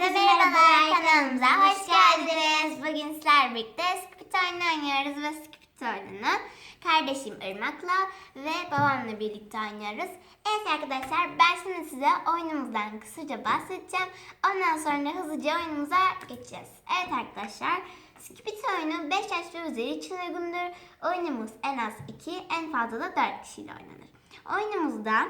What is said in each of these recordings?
Herkese merhabalar kanalımıza hoş geldiniz. Bugün sizlerle birlikte Skipit oyunu oynuyoruz ve Skipit oyununu kardeşim Irmak'la ve babamla birlikte oynuyoruz. Evet arkadaşlar ben şimdi size oyunumuzdan kısaca bahsedeceğim. Ondan sonra hızlıca oyunumuza geçeceğiz. Evet arkadaşlar Skipit oyunu 5 yaş ve üzeri için uygundur. Oyunumuz en az 2 en fazla da 4 kişiyle oynanır. Oyunumuzda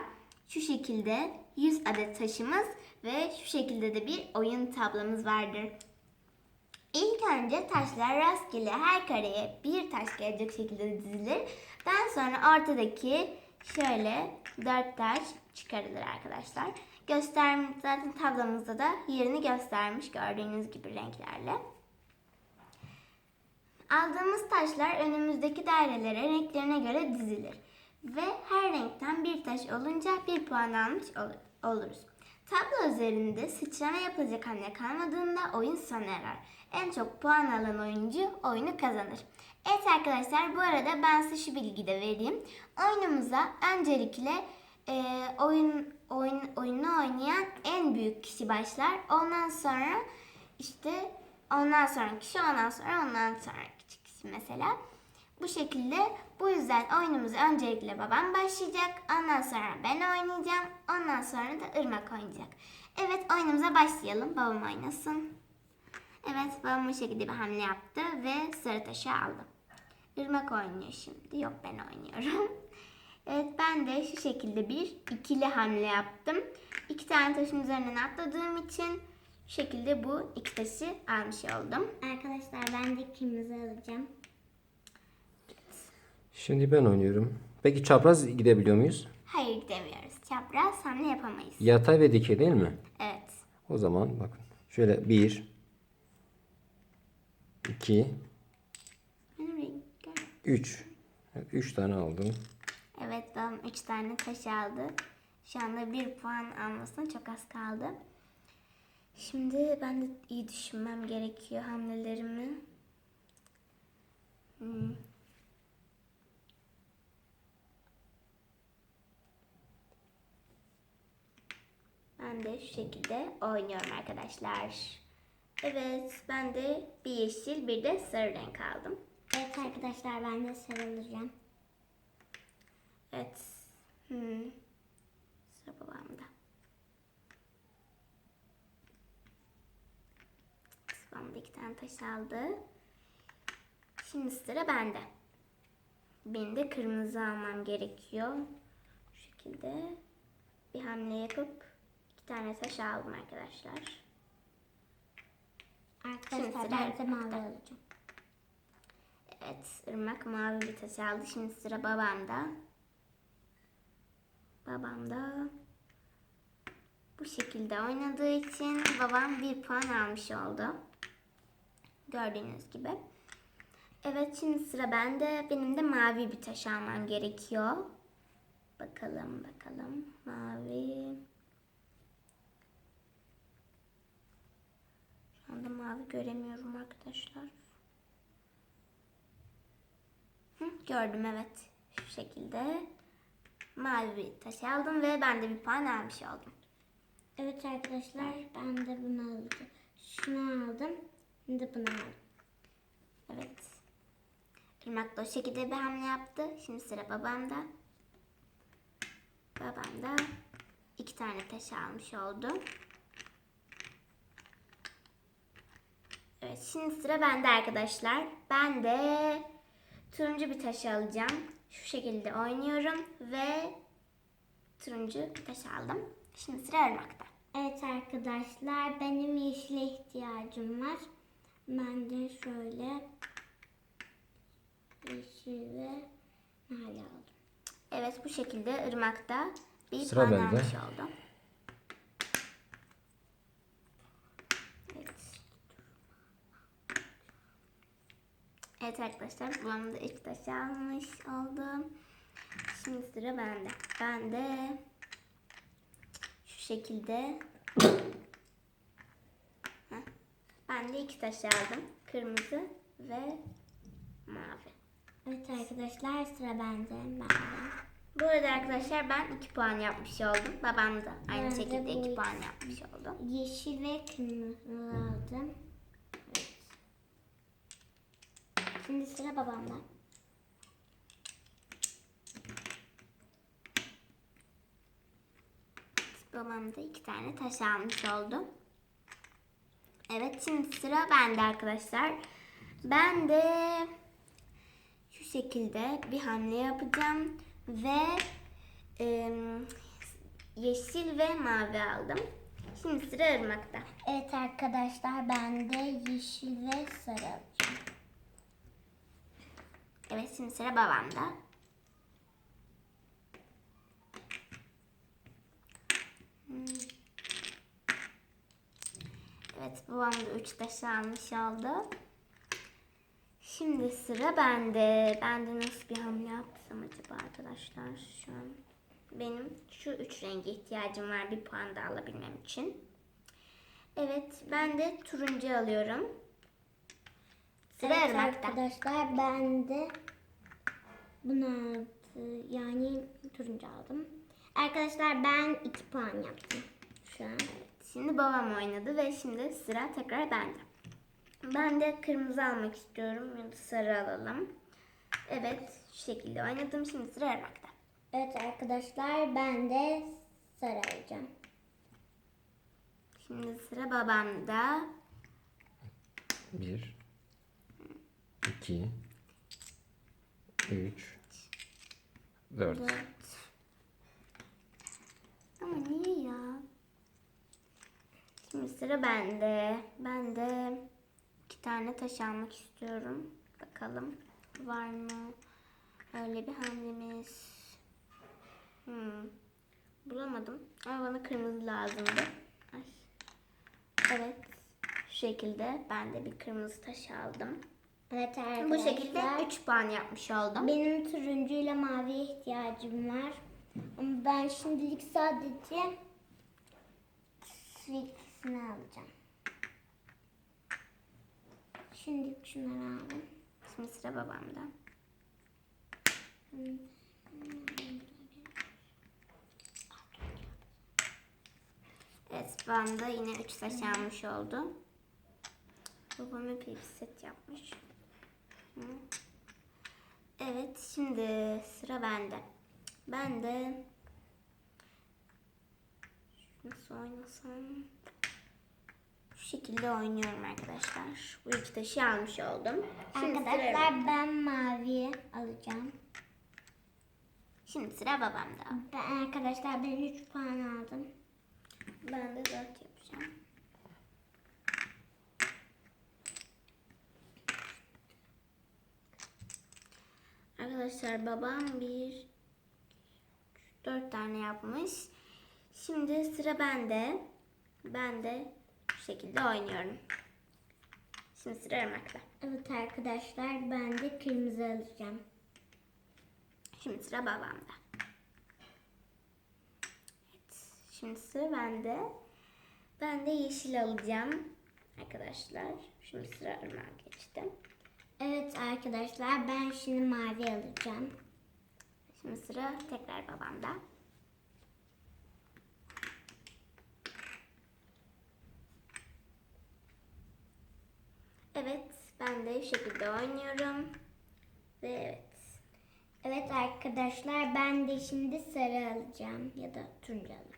şu şekilde 100 adet taşımız ve şu şekilde de bir oyun tablomuz vardır. İlk önce taşlar rastgele her kareye bir taş gelecek şekilde dizilir. Daha sonra ortadaki şöyle dört taş çıkarılır arkadaşlar. Göstermiş zaten tablomuzda da yerini göstermiş gördüğünüz gibi renklerle. Aldığımız taşlar önümüzdeki dairelere renklerine göre dizilir. Ve her renkten bir taş olunca bir puan almış ol- oluruz. Tablo üzerinde sıçrama yapılacak hamle kalmadığında oyun sona erer. En çok puan alan oyuncu oyunu kazanır. Evet arkadaşlar bu arada ben size şu bilgi de vereyim. Oyunumuza öncelikle e, oyun, oyun oyunu oynayan en büyük kişi başlar. Ondan sonra işte ondan sonra kişi ondan sonra ondan sonra küçük kişi mesela. Bu şekilde bu yüzden oyunumuzu öncelikle babam başlayacak. Ondan sonra ben oynayacağım. Ondan sonra da Irmak oynayacak. Evet oyunumuza başlayalım. Babam oynasın. Evet babam bu şekilde bir hamle yaptı ve sarı taşı aldı. Irmak oynuyor şimdi. Yok ben oynuyorum. Evet ben de şu şekilde bir ikili hamle yaptım. İki tane taşın üzerinden atladığım için şu şekilde bu iki taşı almış oldum. Arkadaşlar ben de kırmızı alacağım. Şimdi ben oynuyorum. Peki çapraz gidebiliyor muyuz? Hayır demiyoruz. Çapraz hamle yapamayız. Yatay ve dikey değil mi? Evet. O zaman bakın. Şöyle 1 2 Benim rengim. 3 Evet 3 tane aldım. Evet babam 3 tane taş aldı. Şu anda 1 puan almasına çok az kaldı. Şimdi ben de iyi düşünmem gerekiyor hamlelerimi. Hmm. Ben de şu şekilde oynuyorum arkadaşlar. Evet ben de bir yeşil bir de sarı renk aldım. Evet arkadaşlar ben de sarılacağım. Evet. Hmm. Sıra babamda. Babam da iki tane taş aldı. Şimdi sıra bende. Benim de kırmızı almam gerekiyor. Şu şekilde bir hamle yapıp tane taş aldım arkadaşlar. Arkadaşlar ben de mavi alacağım. Evet, ırmak mavi bir taş aldı. Şimdi sıra babamda. Babam da bu şekilde oynadığı için babam bir puan almış oldu. Gördüğünüz gibi. Evet şimdi sıra bende. Benim de mavi bir taş almam gerekiyor. Bakalım bakalım. Mavi. Anda mavi göremiyorum arkadaşlar. Hı, gördüm evet. Şu şekilde mavi bir taş aldım ve ben de bir puan almış oldum. Evet arkadaşlar ben de bunu alacağım. Şunu aldım. Şimdi bunu aldım. Evet. Irmak da o şekilde bir hamle yaptı. Şimdi sıra babamda. Babam da iki tane taş almış oldu. Evet şimdi sıra bende arkadaşlar. Ben de turuncu bir taş alacağım. Şu şekilde oynuyorum ve turuncu bir taş aldım. Şimdi sıra Irmak'ta. Evet arkadaşlar benim yeşile ihtiyacım var. Ben de şöyle yeşil ve mavi aldım. Evet bu şekilde ırmakta bir Sıra bende. almış oldu. Evet. Evet arkadaşlar babam da ilk taşı almış oldu. Şimdi sıra bende. Ben de şu şekilde ben de iki taş aldım. Kırmızı ve mavi. Evet arkadaşlar sıra bende. Ben de. Bu arada arkadaşlar ben 2 puan yapmış oldum. Babam da aynı Ben de şekilde bu 2 iki- puan yapmış oldu. Yeşil ve kırmızı aldım. Evet. Şimdi sıra babamda. Babam da 2 tane taş almış oldu. Evet şimdi sıra bende arkadaşlar. Ben de şu şekilde bir hamle yapacağım ve em, yeşil ve mavi aldım. Şimdi sıra ırmakta. Evet arkadaşlar ben de yeşil ve sarı. Evet şimdi sıra babamda. Evet babam da 3 taş almış oldu. Şimdi sıra bende. Ben de nasıl bir hamle yapsam acaba arkadaşlar şu an. Benim şu üç renge ihtiyacım var bir puan da alabilmem için. Evet ben de turuncu alıyorum. Sıra evet arkadaşlar ben de bunu aldı, yani turuncu aldım. Arkadaşlar ben 2 puan yaptım şu an. Şimdi babam oynadı ve şimdi sıra tekrar bende. Ben de kırmızı almak istiyorum ya da sarı alalım. Evet şu şekilde oynadım. Şimdi sıra Ermak'ta. Evet arkadaşlar ben de sarı alacağım. Şimdi sıra babamda. 1 2 3 4 Dört. Ama niye ya? Şimdi sıra bende. Ben de iki tane taş almak istiyorum. Bakalım var mı? Öyle bir hamlemiz. Hmm. Bulamadım. Ama bana kırmızı lazımdı. Ay. Evet. Şu şekilde ben de bir kırmızı taş aldım. Evet arkadaşlar. Bu şekilde 3 puan yapmış oldum. Benim turuncuyla maviye ihtiyacım var. Ama ben şimdilik sadece şu ikisini alacağım. Şimdilik şunları aldım. Şimdi sıra babamda. Evet babam da yine 3 taş almış oldu. Babam hep bir set yapmış. Evet şimdi sıra bende. Ben de nasıl oynasam şu şekilde oynuyorum arkadaşlar. Bu iki taşı almış oldum. Şimdi Arkadaşlar ben mavi alacağım. şimdi sıra babamda. Ben, arkadaşlar ben 3 puan aldım. Ben de 4 yapacağım. Arkadaşlar babam bir dört tane yapmış. Şimdi sıra bende. Ben de bu şekilde oynuyorum. Şimdi sıra Irmak'ta. Evet arkadaşlar ben de kırmızı alacağım. Şimdi sıra babamda. Evet. Şimdi sıra bende. Ben de yeşil alacağım. Arkadaşlar. Şimdi sıra Irmak'a geçtim. Evet arkadaşlar ben şimdi mavi alacağım. Şimdi sıra tekrar babamda. Evet, ben de şekilde oynuyorum. Ve evet. Evet arkadaşlar ben de şimdi sarı alacağım ya da turuncu alayım.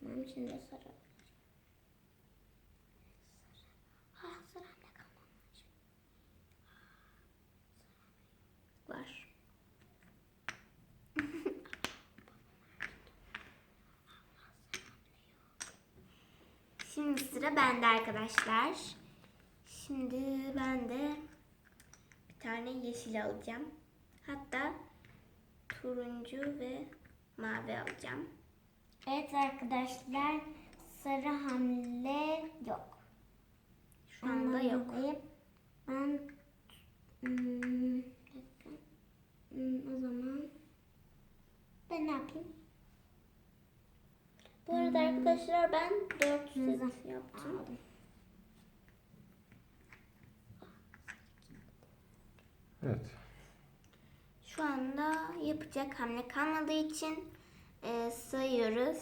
Tamam şimdi sarı alacağım. Ah, sıra ne kalmamış. Var. Şimdi sıra bende arkadaşlar. Şimdi ben de bir tane yeşil alacağım. Hatta turuncu ve mavi alacağım. Evet arkadaşlar sarı hamle yok. Şu anda Ondan yok. dolayı Ben hmm. Hmm, o zaman ben ne yapayım? Bu arada arkadaşlar ben 4 Güzel. set yaptım. Aldım. Evet. Şu Şu anda yapacak hamle kalmadığı için e, sayıyoruz.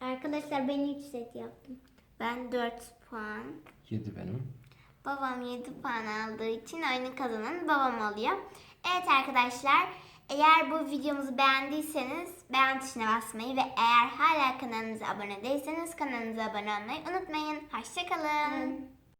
Arkadaşlar ben 3 set yaptım. Ben 4 puan. 7 benim. Babam 7 puan aldığı için oyunu kazanan babam oluyor. Evet arkadaşlar eğer bu videomuzu beğendiyseniz beğen tuşuna basmayı ve eğer hala kanalımıza abone değilseniz kanalımıza abone olmayı unutmayın. Hoşçakalın.